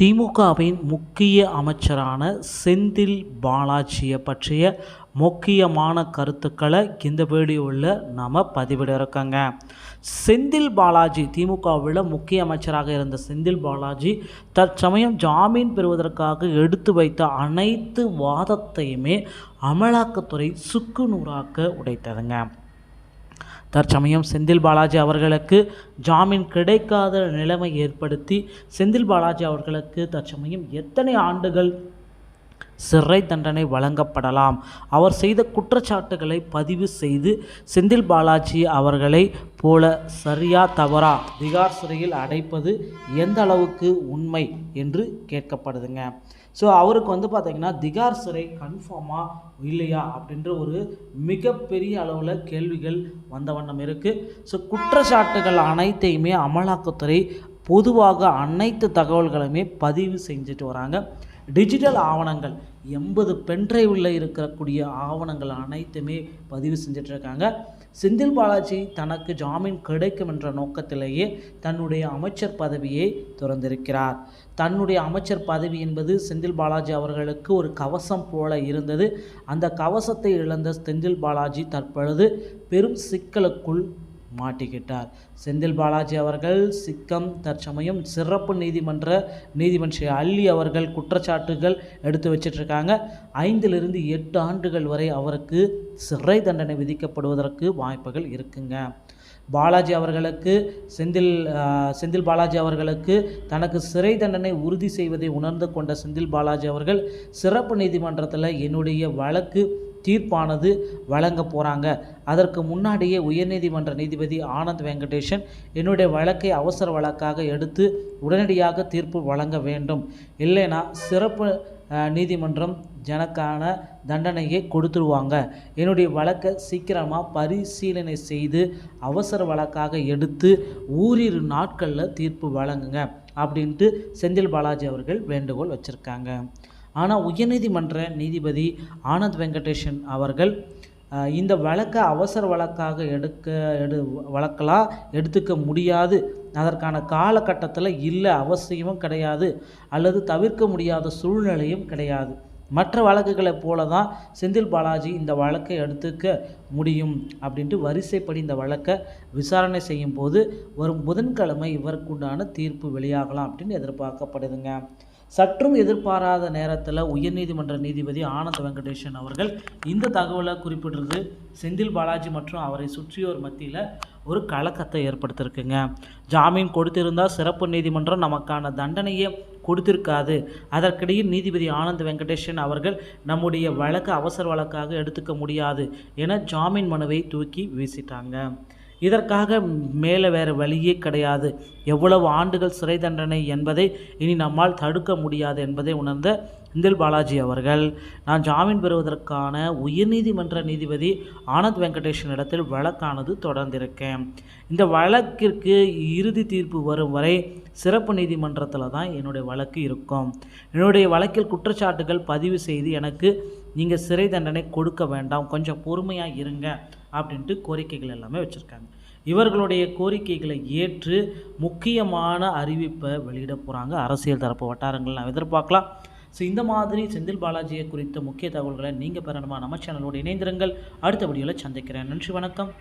திமுகவின் முக்கிய அமைச்சரான செந்தில் பாலாஜியை பற்றிய முக்கியமான கருத்துக்களை இந்த வீடியோவில் நாம் பதிவிட இருக்கோங்க. செந்தில் பாலாஜி திமுகவில் முக்கிய அமைச்சராக இருந்த செந்தில் பாலாஜி தற்சமயம் ஜாமீன் பெறுவதற்காக எடுத்து வைத்த அனைத்து வாதத்தையுமே அமலாக்கத்துறை சுக்குநூறாக்க உடைத்ததுங்க. தற்சமயம் செந்தில் பாலாஜி அவர்களுக்கு ஜாமீன் கிடைக்காத நிலைமை ஏற்படுத்தி செந்தில் பாலாஜி அவர்களுக்கு தற்சமயம் எத்தனை ஆண்டுகள் சிறை தண்டனை வழங்கப்படலாம்? அவர் செய்த குற்றச்சாட்டுகளை பதிவு செய்து செந்தில் பாலாஜி அவர்களை போல சரியா தவறா திகார் சிறையில் அடைப்பது எந்த அளவுக்கு உண்மை என்று கேட்கப்படுதுங்க. ஸோ அவருக்கு வந்து பார்த்திங்கன்னா திகார் சிறை கன்ஃபார்மாக இல்லையா அப்படின்ற ஒரு மிகப்பெரிய அளவில் கேள்விகள் வந்த வண்ணம் இருக்குது ஸோ குற்றச்சாட்டுகள் அனைத்தையுமே அமலாக்கத்துறை பொதுவாக அனைத்து தகவல்களுமே பதிவு செஞ்சுட்டு வராங்க. டிஜிட்டல் ஆவணங்கள். எண்பது பென்ட்ரைவில் இருக்கக்கூடிய ஆவணங்கள் அனைத்துமே பதிவு செஞ்சிட்ருக்காங்க. செந்தில் பாலாஜி தனக்கு ஜாமீன் கிடைக்கும் என்ற நோக்கத்திலேயே தன்னுடைய அமைச்சர் பதவியை துறந்திருக்கிறார். தன்னுடைய அமைச்சர் பதவி என்பது செந்தில் பாலாஜி அவர்களுக்கு ஒரு கவசம் போல இருந்தது. அந்த கவசத்தை இழந்த செந்தில் பாலாஜி தற்பொழுது பெரும் சிக்கலுக்குள் மாட்டிக்கிட்டார். செந்தில் பாலாஜி அவர்கள் சிக்கம் தற்சமயம் சிறப்பு நீதிமன்ற நீதிமன்ற அள்ளி அவர்கள் குற்றச்சாட்டுகள் எடுத்து வச்சிட்ருக்காங்க. ஐந்திலிருந்து எட்டு ஆண்டுகள் வரை அவருக்கு சிறை தண்டனை விதிக்கப்படுவதற்கு வாய்ப்புகள் இருக்குங்க. பாலாஜி அவர்களுக்கு செந்தில் செந்தில் பாலாஜி அவர்களுக்கு தனக்கு சிறை தண்டனை உறுதி செய்வதை உணர்ந்து கொண்ட செந்தில் பாலாஜி அவர்கள் சிறப்பு நீதிமன்றத்தில் என்னுடைய வழக்கு தீர்ப்பானது வழங்க போகிறாங்க அதற்கு முன்னாடியே உயர்நீதிமன்ற நீதிபதி ஆனந்த் வெங்கடேஷன் என்னுடைய வழக்கை அவசர வழக்காக எடுத்து உடனடியாக தீர்ப்பு வழங்க வேண்டும். இல்லைனா சிறப்பு நீதிமன்றம் ஜனக்கான தண்டனையை கொடுத்துருவாங்க. என்னுடைய வழக்கை சீக்கிரமாக பரிசீலனை செய்து அவசர வழக்காக எடுத்து ஊரிரு நாட்களில் தீர்ப்பு வழங்குங்க. அப்படின்ட்டு செந்தில் பாலாஜி அவர்கள் வேண்டுகோள் வச்சுருக்காங்க. ஆனால் உயர்நீதிமன்ற நீதிபதி ஆனந்த் வெங்கடேஷன் அவர்கள் இந்த வழக்கை அவசர வழக்காக எடுக்க எடு வழக்கலாக எடுத்துக்க முடியாது. அதற்கான காலகட்டத்தில் இல்லை அவசியமும் கிடையாது. அல்லது தவிர்க்க முடியாத சூழ்நிலையும் கிடையாது. மற்ற வழக்குகளை போல தான் செந்தில் பாலாஜி இந்த வழக்கை எடுத்துக்க முடியும் அப்படின்ட்டு வரிசைப்படி இந்த வழக்கை விசாரணை செய்யும் போது வரும் புதன்கிழமை இவருக்குண்டான தீர்ப்பு வெளியாகலாம் அப்படின்னு எதிர்பார்க்கப்படுதுங்க. சற்றும் எதிர்பாராத நேரத்தில் உயர்நீதிமன்ற நீதிபதி ஆனந்த் வெங்கடேஷன் அவர்கள் இந்த தகவலை குறிப்பிடுறது செந்தில் பாலாஜி மற்றும் அவரை சுற்றியோர் மத்தியில் ஒரு கலக்கத்தை ஏற்படுத்தியிருக்குங்க ஜாமீன் கொடுத்திருந்தால் சிறப்பு நீதிமன்றம் நமக்கான தண்டனையை கொடுத்திருக்காது. அதற்கிடையில் நீதிபதி ஆனந்த் வெங்கடேஷன் அவர்கள் நம்முடைய வழக்கு அவசர வழக்காக எடுத்துக்க முடியாது என ஜாமீன் மனுவை தூக்கி வீசிட்டாங்க. இதற்காக மேலே வேறு வழியே கிடையாது. எவ்வளவு ஆண்டுகள் சிறை தண்டனை என்பதை இனி நம்மால் தடுக்க முடியாது என்பதை உணர்ந்த செந்தில் பாலாஜி அவர்கள் நான் ஜாமீன் பெறுவதற்கான உயர்நீதிமன்ற நீதிபதி ஆனந்த் வெங்கடேஷன் இடத்தில் வழக்கானது தொடர்ந்திருக்கேன். இந்த வழக்கிற்கு இறுதி தீர்ப்பு வரும் வரை சிறப்பு நீதிமன்றத்தில் தான் என்னுடைய வழக்கு இருக்கும். என்னுடைய வழக்கில் குற்றச்சாட்டுகள் பதிவு செய்து எனக்கு நீங்கள் சிறை தண்டனை கொடுக்க வேண்டாம். கொஞ்சம் பொறுமையாக இருங்க. அப்படின்ட்டு கோரிக்கைகள் எல்லாமே வச்சுருக்காங்க. இவர்களுடைய கோரிக்கைகளை ஏற்று முக்கியமான அறிவிப்பை வெளியிட போகிறாங்க அரசியல் தரப்பு வட்டாரங்கள். நான் எதிர்பார்க்கலாம். ஸோ இந்த மாதிரி செந்தில் பாலாஜியை குறித்த முக்கிய தகவல்களை நீங்கள் பெறணுமா? நம்ம சேனலோடு இணைந்திருங்கள். அடுத்த வீடியோவில் சந்திக்கிறேன். நன்றி வணக்கம்.